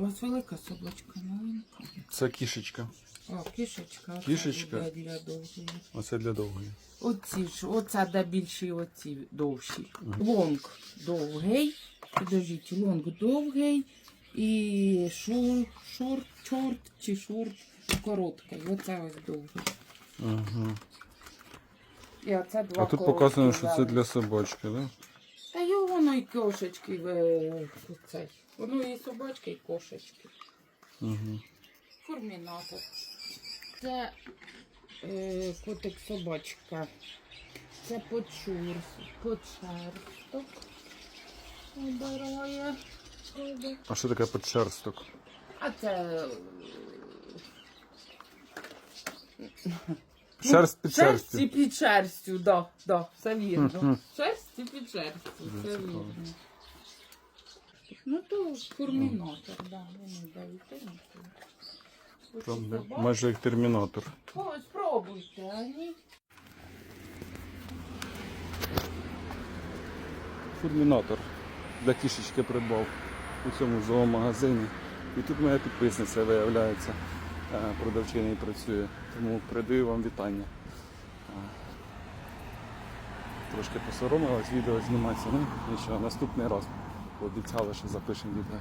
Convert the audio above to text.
Ось велика собачка, маленька. Це кішечка. О, кішечка. Кішечка? буде Для довгої. Оце для довгої. Оці ж, оця де більші, оці довші. Лонг довгий. Підождіть, лонг довгий. І шор, шорт, чорт чи шорт короткий. Оце ось довгий. Ага. І оце два А тут короткі показано, що це взяли. для собачки, так? Да? І кошечки. е, Цей. Воно і собачки, і кошечки. Угу. Формінатор. Це е, котик собачка. Це почур, почерсток. Обирає. А що таке подшерсток? А це Шерсть під шерсть і під шерстю, да, да, все вірно. Шерсть і під все цікаво. вірно. Ну то формінатор, да, вони дають. Там, де- Майже як термінатор. Ось спробуйте, а ні. Фурмінатор для кішечки придбав у цьому зоомагазині. І тут моя підписниця виявляється, е, продавчиною працює. Тому передаю вам вітання. Трошки посоромилась відео зніматися, ну нічого, наступний раз. Обіцяли, що запишемо відео.